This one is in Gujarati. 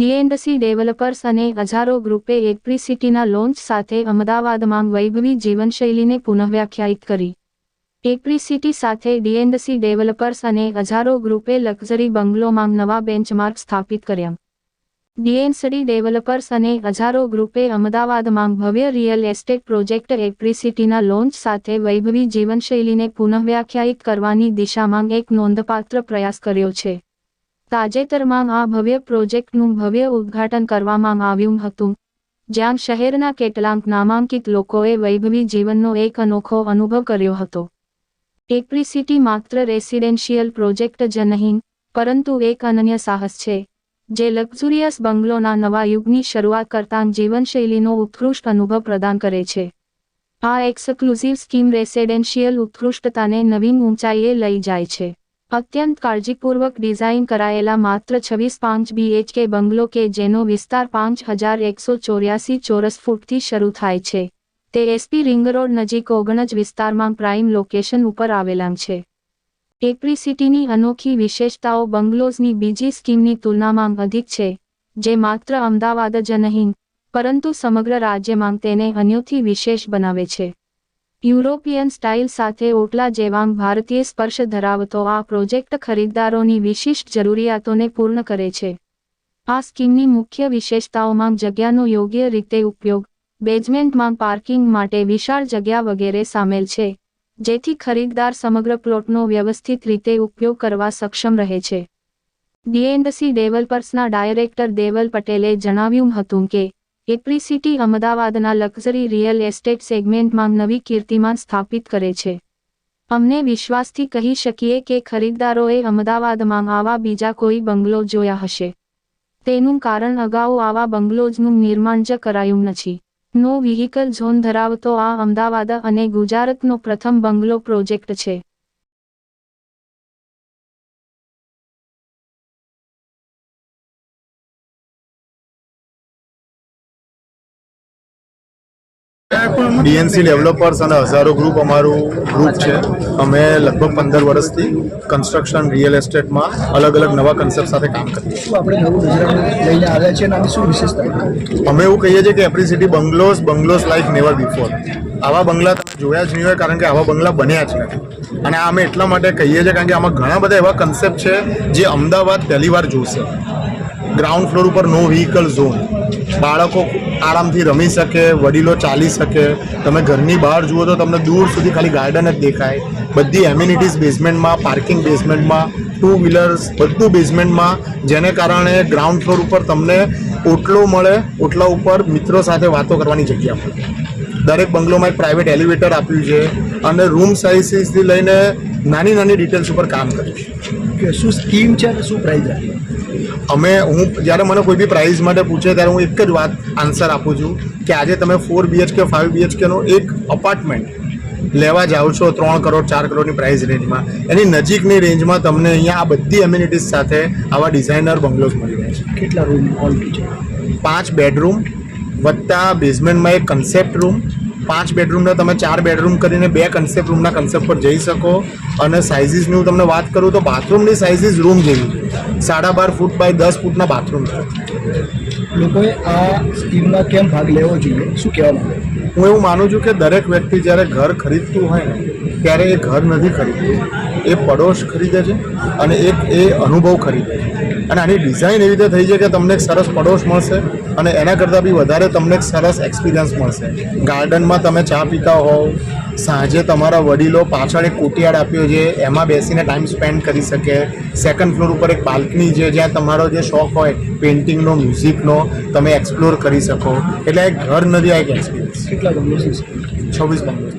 ડીએન્ડસી ડેવલપર્સ અને હજારો ગ્રુપે એપ્રિસિટીના લોન્ચ સાથે અમદાવાદમાં વૈભવી જીવનશૈલીને પુનઃવ્યાખ્યાયિત કરી. એપ્રિસિટી સાથે ડીએન્ડસી ડેવલપર્સ અને હજારો ગ્રુપે લક્ઝરી બંગલોમાં નવા બેન્ચમાર્ક સ્થાપિત કર્યા. ડીએનસડી ડેવલપર્સ અને હજારો ગ્રુપે અમદાવાદમાં ભવ્ય રિયલ એસ્ટેટ પ્રોજેક્ટ એપ્રિસિટીના લોન્ચ સાથે વૈભવી જીવનશૈલીને પુનઃવ્યાખ્યાયિત કરવાની દિશામાં એક નોંધપાત્ર પ્રયાસ કર્યો છે. તાજેતરમાં આ ભવ્ય પ્રોજેક્ટનું ભવ્ય ઉદ્ઘાટન કરવામાં આવ્યું હતું, જ્યાં શહેરના કેટલાક નામાંકિત લોકોએ વૈભવી જીવનનો એક અનોખો અનુભવ કર્યો હતો. એપ્રિસિટી માત્ર રેસિડેન્શિયલ પ્રોજેક્ટ જ નહીં, પરંતુ એક અનન્ય સાહસ છે, જે લક્ઝુરિયસ બંગલોના નવા યુગની શરૂઆત કરતાં જીવનશૈલીનો ઉત્કૃષ્ટ અનુભવ પ્રદાન કરે છે. આ એક્સક્લુઝિવ સ્કીમ રેસિડેન્શિયલ ઉત્કૃષ્ટતાને નવીન ઊંચાઈએ લઈ જાય છે. અત્યંત કાળજીપૂર્વક ડિઝાઇન કરાયેલા માત્ર છવ્વીસ પાંચ બીએચકે બંગલો કે જેનો વિસ્તાર પાંચ હજાર એકસો ચોર્યાસી ચોરસ ફૂટથી શરૂ થાય છે. તે એસપી રિંગ રોડ નજીક ઓગણજ વિસ્તારમાં પ્રાઇમ લોકેશન ઉપર આવેલા છે. એપ્રિસિટીની અનોખી વિશેષતાઓ બંગલોઝની બીજી સ્કીમની તુલનામાં અધિક છે, જે માત્ર અમદાવાદ જ નહીં, પરંતુ સમગ્ર રાજ્યમાં તેને અન્યોથી વિશેષ બનાવે છે. યુરોપિયન સ્ટાઇલ સાથે ઓટલા જેવાંગ ભારતીય સ્પર્શ ધરાવતો આ પ્રોજેક્ટ ખરીદદારોની વિશિષ્ટ જરૂરિયાતોને પૂર્ણ કરે છે. આ સ્કીમની મુખ્ય વિશેષતાઓમાં જગ્યાનો યોગ્ય રીતે ઉપયોગ, બેઝમેન્ટમાં પાર્કિંગ માટે વિશાળ જગ્યા વગેરે સામેલ છે, જેથી ખરીદદાર સમગ્ર પ્લોટનો વ્યવસ્થિત રીતે ઉપયોગ કરવા સક્ષમ રહે છે. ડીએન્ડસી ડેવલપર્સના ડાયરેક્ટર દેવલ પટેલે જણાવ્યું હતું કે એપ્રિસિટી અમદાવાદના લક્ઝરી રિયલ એસ્ટેટ સેગમેન્ટમાં નવી કીર્તિમાન સ્થાપિત કરે છે. અમને વિશ્વાસથી કહી શકીએ કે ખરીદદારોએ અમદાવાદમાં આવા બીજા કોઈ બંગલો જોયા હશે. તેનું કારણ અગાઉ આવા બંગલોઝનું નિર્માણ જ કરાયું નથી. નો વ્હીકલ ઝોન ધરાવતો આ અમદાવાદ અને ગુજરાતનો પ્રથમ બંગલો પ્રોજેક્ટ છે. ડીએનસી ડેવલપર્સ અને હજારો ગ્રુપ અમારું ગ્રુપ છે. અમે લગભગ પંદર વર્ષથી કન્સ્ટ્રક્શન રિયલ એસ્ટેટમાં અલગ અલગ નવા કન્સેપ્ટ સાથે કામ કરીએ આપણે નવું ગુજરાત લઈને આવ્યા છીએ અને શું વિશેષતા અમે એવું કહીએ છીએ કે Apricity bungalows bungalows life never before આવા બંગલા તમે જોયા જ નહીં હોય કારણ કે આવા બંગલા બન્યા જ નથી. અને આ અમે એટલા માટે કહીએ છીએ કારણ કે આમાં ઘણા બધા એવા કન્સેપ્ટ છે જે અમદાવાદ પહેલી વાર જોશે. ગ્રાઉન્ડ ફ્લોર ઉપર નો વ્હીકલ ઝોન બાળકો આરામથી રમી શકે, વડીલો ચાલી શકે. તમે ઘરની બહાર જુઓ તો તમને દૂર સુધી ખાલી ગાર્ડન જ દેખાય. બધી એમ્યુનિટીઝ બેઝમેન્ટમાં પાર્કિંગ બેઝમેન્ટમાં ટુ વ્હીલર્સ બધું બેઝમેન્ટમાં જેને કારણે ગ્રાઉન્ડ ફ્લોર ઉપર તમને ઓટલો મળે, ઓટલા ઉપર મિત્રો સાથે વાતો કરવાની જગ્યા મળે. દરેક બંગલોમાં એક પ્રાઇવેટ એલિવેટર આપ્યું છે અને રૂમ સાઇઝીસથી લઈને નાની નાની ડિટેલ્સ ઉપર કામ કર્યું છે. શું સ્કીમ છે અને શું પ્રાઇઝ રાખી અમે હું જ્યારે મને કોઈ બી પ્રાઇઝ માટે પૂછે ત્યારે હું એક જ વાત આન્સર આપું છું કે આજે તમે ફોર બીએચકે ફાઇવ બીએચકેનો એક અપાર્ટમેન્ટ લેવા જાઓ છો ત્રણ કરોડ ચાર કરોડની પ્રાઇસ રેન્જમાં એની નજીકની રેન્જમાં તમને અહીંયા આ બધી એમ્યુનિટીઝ સાથે આવા ડિઝાઇનર બંગલોઝ મળી રહે છે. કેટલા રૂમ ઓલ છે પાંચ બેડરૂમ વત્તા બેઝમેન્ટમાં એક કન્સેપ્ટ રૂમ પાંચ બેડરૂમના તમે ચાર બેડરૂમ કરીને બે કન્સેપ્ટ રૂમના કન્સેપ્ટ પર જઈ શકો. અને સાઇઝીસની હું તમને વાત કરું તો બાથરૂમની સાઇઝીસ રૂમ જેવી. સાડા બાર ફૂટ બાય દસ ફૂટના બાથરૂમ છે લોકોએ આ સ્કીમમાં કેમ ભાગ લેવો જોઈએ? શું કહેવા માંગે? હું એવું માનું છું કે દરેક વ્યક્તિ જ્યારે ઘર ખરીદતું હોય ને ત્યારે એ ઘર નથી ખરીદતું. એ પડોશ ખરીદે છે અને એક એ અનુભવ ખરીદે છે. અને આની ડિઝાઇન એવી રીતે થઈ છે કે તમને એક સરસ પડોશ મળશે અને એના કરતાં બી વધારે તમને એક સરસ એક્સપિરિયન્સ મળશે. ગાર્ડનમાં તમે ચા પીતા હોવ સાંજે તમારા વડીલો પાછળ એક કોટિયાડ આપ્યો છે એમાં બેસીને ટાઈમ સ્પેન્ડ કરી શકે. સેકન્ડ ફ્લોર ઉપર એક બાલ્કની છે જ્યાં તમારો જે શોખ હોય પેઇન્ટિંગનો મ્યુઝિકનો તમે એક્સપ્લોર કરી શકો. એટલે એક ઘર નથી આ એક એક્સપિરિયન્સ કેટલા છે છવ્વીસ બંગલો.